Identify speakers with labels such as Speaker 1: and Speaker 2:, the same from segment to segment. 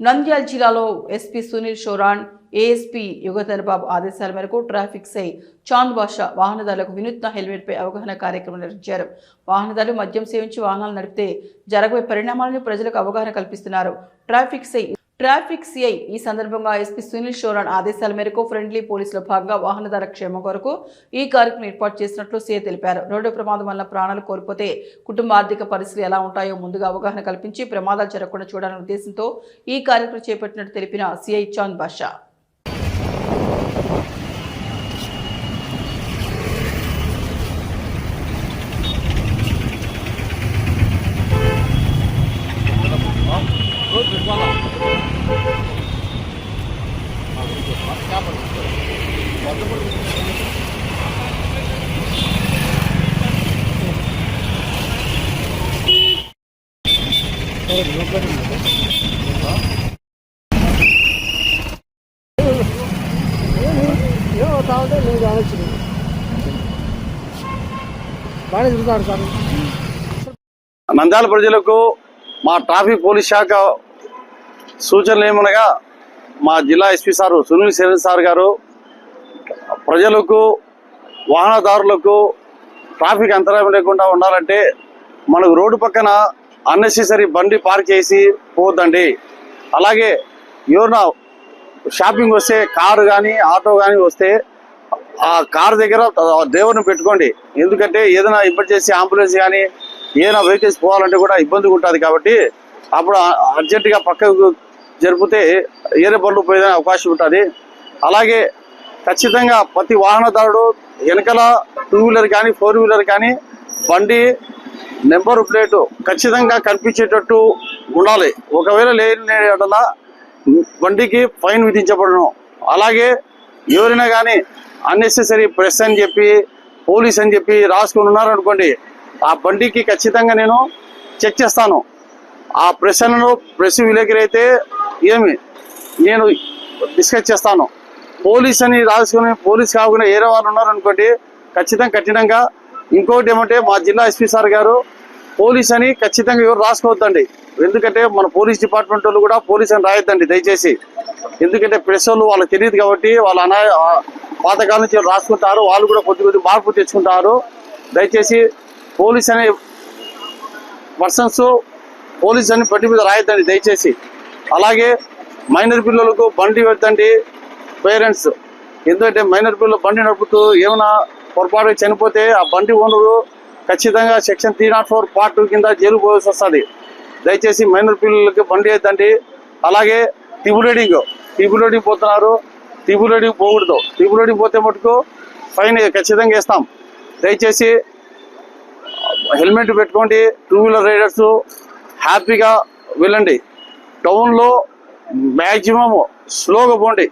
Speaker 1: నంద్యాల జిల్లాలో SP Sunil Shoran ASP Yugandhar Babu ఆదేశాల మేరకు ట్రాఫిక్ సై చాంద్ బాషా వాహనదారులకు వినూత్న హెల్మెట్పై అవగాహన కార్యక్రమం నిర్వహించారు. వాహనదారులు మద్యం సేవించి వాహనాలు నడిపితే జరగబోయే పరిణామాలను ప్రజలకు అవగాహన కల్పిస్తున్నారు. ట్రాఫిక్ సై ట్రాఫిక్ సిఐ ఈ సందర్భంగా ఎస్పీ సునీల్ షోరాన్ ఆదేశాల మేరకు ఫ్రెండ్లీ పోలీసుల భాగంగా వాహనదార క్షేమం కొరకు ఈ కార్యక్రమం ఏర్పాటు చేసినట్లు సీఐ తెలిపారు. రోడ్డు ప్రమాదం వల్ల ప్రాణాలు కోల్పోతే కుటుంబ ఆర్థిక పరిస్థితులు ఎలా ఉంటాయో ముందుగా అవగాహన కల్పించి ప్రమాదాలు జరగకుండా చూడాలనే ఉద్దేశంతో ఈ కార్యక్రమం చేపట్టినట్టు తెలిపిన సిఐ చాంద్ బాషా.
Speaker 2: ఏమో నేను కావచ్చు బాగానే తిరుగుతాడు సార్
Speaker 3: నంద్యాల ప్రజలకు మా ట్రాఫిక్ పోలీస్ శాఖ సూచనలు ఏమనగా మా జిల్లా SP sir Sunil Sharan sir గారు ప్రజలకు వాహనదారులకు ట్రాఫిక్ అంతరాయం లేకుండా ఉండాలంటే మనకు రోడ్డు పక్కన అన్నెసెసరీ బండి పార్క్ చేసి పోవద్దండి. అలాగే ఎవరైనా షాపింగ్ వస్తే కారు కానీ ఆటో కానీ వస్తే ఆ కార్ దగ్గర దేవుని పెట్టుకోండి. ఎందుకంటే ఏదైనా ఎమర్జెన్సీ అంబులెన్స్ కానీ ఏదైనా వెహికల్స్ పోవాలంటే కూడా ఇబ్బందిగా ఉంటుంది కాబట్టి అప్పుడు అర్జెంటుగా పక్కకు జరిపితే ఏరే బండ్లు పోయే అవకాశం ఉంటుంది. అలాగే ఖచ్చితంగా ప్రతి వాహనదారుడు వెనకాల టూ వీలర్ కానీ ఫోర్ వీలర్ కానీ బండి నెంబర్ ప్లేటు ఖచ్చితంగా కనిపించేటట్టు ఉండాలి. ఒకవేళ లేని యెడల బండికి ఫైన్ విధించబడను. అలాగే ఎవరైనా కానీ అన్నెసెసరీ ప్రెస్ అని చెప్పి పోలీస్ అని చెప్పి రాసుకొని ఉన్నారనుకోండి ఆ బండికి ఖచ్చితంగా నేను చెక్ చేస్తాను. ఆ ప్రశ్నలు ప్రెస్ విలేకరైతే అయితే ఏమి నేను డిస్కస్ చేస్తాను. పోలీస్ అని రాసుకుని పోలీస్ కాకుండా వేరే వాళ్ళు ఉన్నారనుకోండి ఖచ్చితంగా కఠినంగా ఇంకోటి ఏమంటే మా జిల్లా ఎస్పీ సార్ గారు పోలీస్ అని ఖచ్చితంగా ఎవరు రాసుకోవద్దండి. ఎందుకంటే మన పోలీస్ డిపార్ట్మెంట్ వాళ్ళు కూడా పోలీస్ అని రాయొద్దండి దయచేసి. ఎందుకంటే ప్రెస్ వాళ్ళు వాళ్ళకి తెలియదు కాబట్టి వాళ్ళ అనా పాతకాలం నుంచి వాళ్ళు రాసుకుంటారు వాళ్ళు కూడా కొద్ది కొద్ది మార్పు తెచ్చుకుంటారు. దయచేసి పోలీస్ అనే పర్సన్స్ పోలీస్ అని బండి మీద రాయొద్దండి దయచేసి. అలాగే మైనర్ పిల్లలకు బండి పెట్టండి పేరెంట్స్. ఎందుకంటే మైనర్ పిల్లలు బండి నడుపుతూ ఏమైనా పొరపాటు చనిపోతే ఆ బండి ఓనరు ఖచ్చితంగా section three nought four part two కింద జైలు పోవాల్సి వస్తుంది. దయచేసి మైనర్ పిల్లలకి బండి వేద్దండి. అలాగే టిబులేడింగ్ టిబులేడింగ్ పోతున్నారు. టిబులేడింగ్ పోకూడదు. టిబులేడింగ్ పోతే మటుకు ఫైన్ ఖచ్చితంగా వేస్తాం. దయచేసి హెల్మెట్ పెట్టుకోండి. టూ వీలర్ రైడర్స్ హ్యాపీగా వెళ్ళండి. టౌన్లో మ్యాక్సిమం స్లోగా పోండి.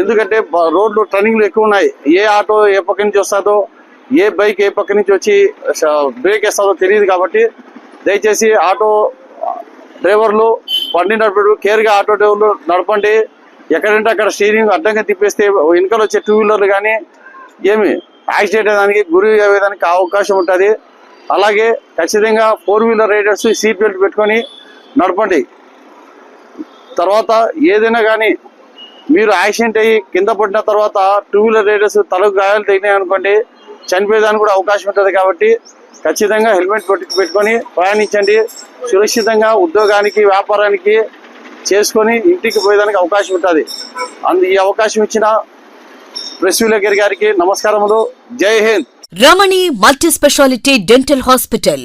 Speaker 3: ఎందుకంటే రోడ్లు టర్నింగ్లు ఎక్కువ ఉన్నాయి ఏ ఆటో ఏ పక్క నుంచి వస్తుందో ఏ బైక్ ఏ పక్క నుంచి వచ్చి బ్రేక్ వేస్తుందో తెలియదు కాబట్టి దయచేసి ఆటో డ్రైవర్లు బండి నడిపేడు కేర్గా ఆటో డ్రైవర్లు నడపండి. ఎక్కడంటే అక్కడ స్టీరింగ్ అడ్డంగా తిప్పేస్తే వెనకాల వచ్చే టూ వీలర్లు కానీ ఏమి యాక్సిడెంట్ అయ్యేదానికి గురి అయ్యేదానికి అవకాశం ఉంటుంది. అలాగే ఖచ్చితంగా four wheeler riders seat belt పెట్టుకొని నడపండి. తర్వాత ఏదైనా కానీ మీరు యాక్సిడెంట్ అయ్యి కింద పడిన తర్వాత టూ వీలర్ రైడర్స్ తలకు గాయాలు తగినాయి అనుకోండి చనిపోయేదానికి కూడా అవకాశం ఉంటుంది కాబట్టి ఖచ్చితంగా హెల్మెట్ పెట్టి పెట్టుకొని ప్రయాణించండి. సురక్షితంగా ఉద్యోగానికి వ్యాపారానికి చేసుకొని ఇంటికి పోయేదానికి అవకాశం ఉంటుంది. అందు ఈ అవకాశం ఇచ్చిన ప్రెస్ విలేకరి గారికి నమస్కారములు. జై Hind.
Speaker 4: Ramani multi specialty dental hospital.